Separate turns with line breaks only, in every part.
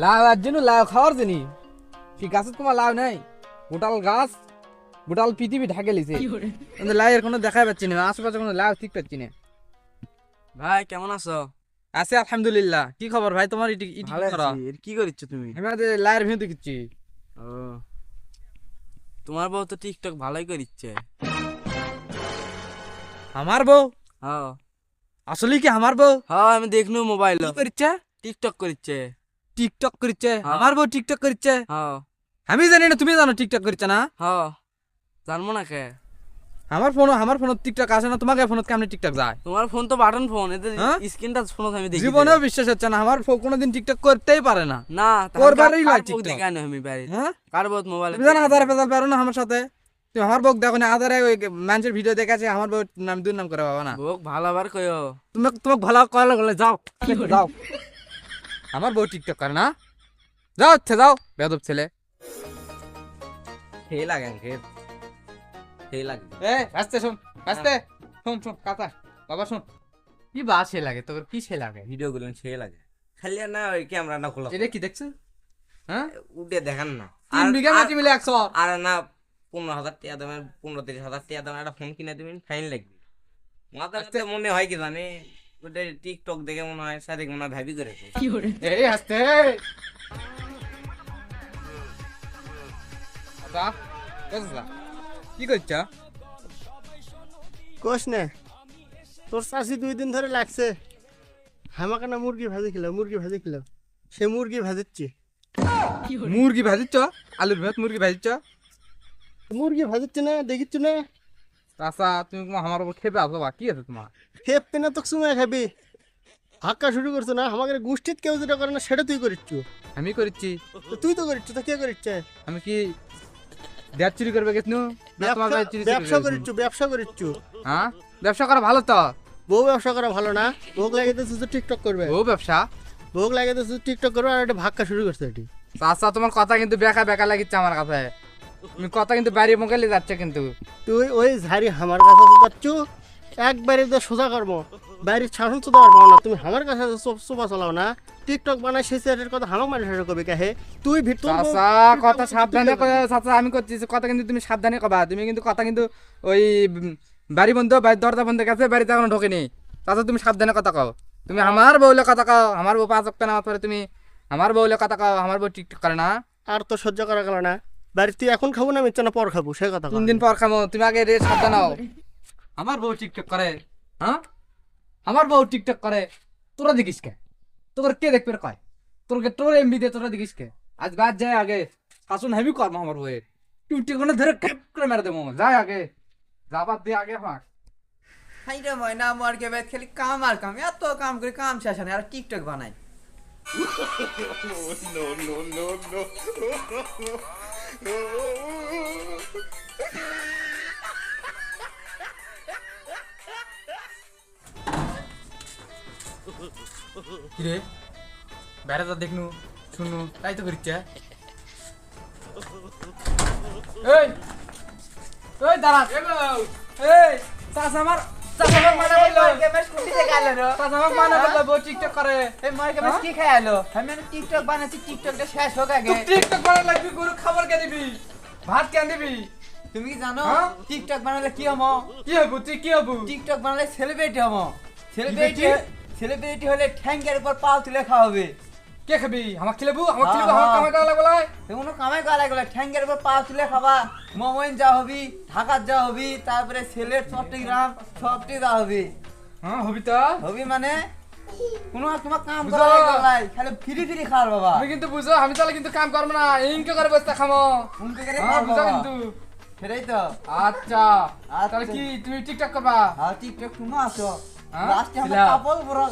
লাউ আর জন্য লাউ খাওয়ার জন্য কি গাছত তোমার লাউ নাই? গোটাল গাছ গোটাল পৃথিবী ঢাকে লিছে কিন্তু লাউয়ের কোনো দেখাই পাচ্ছি না আশেপাশে কোনো লাউ ঠিক পাচ্ছি না।
ভাই কেমন আছো?
আছে আলহামদুলিল্লাহ। কি খবর ভাই তোমার ইটি ইটি
এর কি করিচ্ছ তুমি?
আমি আজ লাউয়ের ভিউ দেখিচ্ছি।
ও তোমার বউ তো টিকটক ভালোই করিচ্ছে।
আমার বউ?
হ্যাঁ।
আসলে কি আমার বউ?
হ্যাঁ আমি দেখনু মোবাইল।
কি করছে
টিকটক করিচ্ছে।
টিকটক করছে। আমার বউ টিকটক করছে আমি জানি না তুমি জানো টিকটক করছে না
জানব না কে
আমার ফোন আমার ফোন টিকটক আসে না তোমাকে ফোনত কেমনে টিকটক যায়
তোমার ফোন তো বাটন ফোন এতে
হ্যাঁ?
স্ক্রিন টাচ ফোন আমি দেখি
জীবনেও বিশ্বাস হচ্ছে না আমার ফোন কোনোদিন টিকটক করতেই পারে না
না
করবারই TikTok।
দেখে আনি আমি বাইরে
হ্যাঁ
কার বহুত মোবাইল
তুমি জানো আধার পেজাল পারো না আমার সাথে তুমি আমার বউক দেখো না আধারে ওই মানুষের ভিডিও দেখেছে আমার বউ নাম দুই নাম করে বাবা না
বউক ভালো আবার কইও
তুমি তোমাকে ভালো কলে গেলে যাও যাও আমার বউ টিকটক করে না? যাও হচ্ছে যাও। বেদব ছেলে।
সেই লাগে খেয়ে লাগে।
এ আসতে শোন আসতে। শোন শোন কথা বাবা শোন। কি বা সে লাগে? তোর কি সে লাগে?
ভিডিও গুলো সেই লাগে। খালি না ওই ক্যামেরা না খোলা
এটা কি দেখছ? হ্যাঁ?
উঠে দেখান না।
তিন বিঘা মাটি মিলে একশো।
আর না পনেরো হাজার টাকা দামের পনেরো তিরিশ হাজার টাকা দামের একটা ফোন কিনে দিবেন ফাইন লাগবে। মাথার কাছে মনে হয় কি জানি টিকটক দেখে মনে হয় সাদিক মনে হয় ভাবি করেছে
এই আসতে আচ্ছা কি করছ?
কোষ নে তোর চাষি দুই দিন ধরে লাগছে। হামাকে না মুরগি ভাজি খেলো মুরগি ভাজি খেলো। সে মুরগি ভাজিচ্ছি।
মুরগি ভাজিচ্ছ? আলুর ভাত মুরগি ভাজিচ্ছ?
মুরগি ভাজিচ্ছে না দেখিচ্ছ না?
চাচা তুমি আমার উপর খেপে আসো বা কি আছে তোমার
খেপতে না খাবি। হাক্কা শুরু করছ না? আমাকে গোষ্ঠীত কেউ যেটা করে না সেটা তুই করিচ্ছু।
আমি করেছি
তো তুই তো করিচ্ছু তো কে করিচ্ছে?
আমি কি দেড় চুরি করবে
ব্যবসা? করিচ্ছু ব্যবসা করিচ্ছু।
হ্যাঁ? ব্যবসা করা ভালো তো?
বউ ব্যবসা করা ভালো না? ভোগ লাগাইতেছিস তো টিকটক করবে।
ও ব্যবসা?
ভোগ লাগাইতেছিস টিকটক করবে আর একটা ভাক্কা শুরু করছে এটি।
চাচা তোমার কথা কিন্তু বেকা বেকা লাগিচ্ছে আমার কাছে। কথা কিন্তু বাড়ি মোকালে যাচ্ছে কিন্তু।
তুই ওই ঝাড়ি আমার কাছে যাচ্ছ একবারে তো সোজা করব। বাইরের শাসন তো দেওয়ার পাও না। তুমি আমার কাছে সোফা চালাও না টিকটক বানাই সেই সেটের কথা হামাক মানে শেষ করবি কাহে তুই ভিতর
চাচা কথা সাবধানে চাচা আমি করছি কথা কিন্তু তুমি সাবধানে কবা। তুমি কিন্তু কথা কিন্তু ওই বাড়ি বন্ধ বাড়ির দরজা বন্ধ গেছে বাড়িতে এখনও ঢোকেনি। চাচা তুমি সাবধানে কথা কও। তুমি আমার বউলে কথা কও। আমার বউ পাঁচ অক্টা নামাজ পরে তুমি আমার বউলে কথা কও। আমার বউ টিকটক করে না।
আর তো সহ্য করা গেল না। বাড়ি তুই এখন খাব না আমি না পর খাব সে কথা
তিন দিন পর খামো তুমি আগে রে সাবধান হও আমার বউ টিকটক করে হ্যাঁ আমার বউ টিকটক করে তোরা দেখিস কে তোর কে দেখবে কয় তোর কে তোর এমবি দে তোরা দেখিস কে আজ বাদ যায় আগে শাসন হেভি কর্ম আমার বউয়ের টুটি কোনে ধরে ক্যাপ করে মেরে দেবো যাই আগে যাবার দিয়ে আগে ফাঁক
হাই রে ময়না আমার কে বেত খালি কাম আর কাম এত কাম করে কাম শেষ হয় না আর টিকটক বানাই
কিরে? বেড়া তো দেখনু শুনু তাই তো করিচ্ছে এই এই দাঁড়া। এই চাষ আমার টিকটক
মানে টিকটক বানাচ্ছি টিকটকটা শেষ হোক আগে।
টিকটক বানা লাগবি গরু খাবার কে দিবি? ভাত কে দিবি?
তুমি কি জানো
হ্যাঁ?
টিকটক বানালে কি হমো
কি হবু তুই কি হবু?
টিকটক বানালে সেলিব্রিটি হমো সেলিব্রিটি? সেলিব্রিটি হলে ঠ্যাঙ্গের উপর পাও তুলে খাওয়া হবে।
কে খাবি? আমার খেলেবু আমার খেলেবু
হ্যাঁ, হ্যাঁ।
কামাই করা লাগবে
কোনো কামাই করা লাগবে ঠ্যাঙ্গের উপর পা তুলে খাবা। মোমোইন যা হবি ঢাকার যা হবি তারপরে সিলেট চট্টগ্রাম সবটি যা হবি।
হ্যাঁ হবি তো?
হবি মানে? কোনো তোমার কাম। করা লাগবে খালি ফ্রি ফ্রি খাওয়ার বাবা।
তুমি কিন্তু বুঝো আমি তাহলে কিন্তু কাম করব না। ইনকে করে বসতে খামো।
উনকে করে
হ্যাঁ বুঝো কিন্তু।
সেটাই তো।
আচ্ছা।
আচ্ছা।
তাহলে কি তুমি টিকটক করবা?
আর টিকটক তুমি আসো
হ্যাঁ?
লাস্টে আমরা
ছিলাম।
কাপল বড়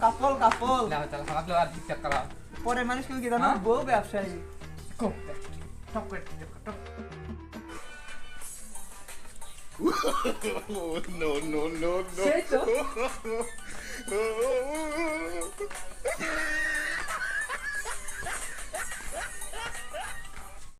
কাপল কাপল
না তাহলে আমাকে আর টিকটক করা
পরে মানুষ কি জানো
হ্যাঁ?
বউ ব্যবসায়ী
খুব টপ করে টিকটক কর, টপ। সেই তো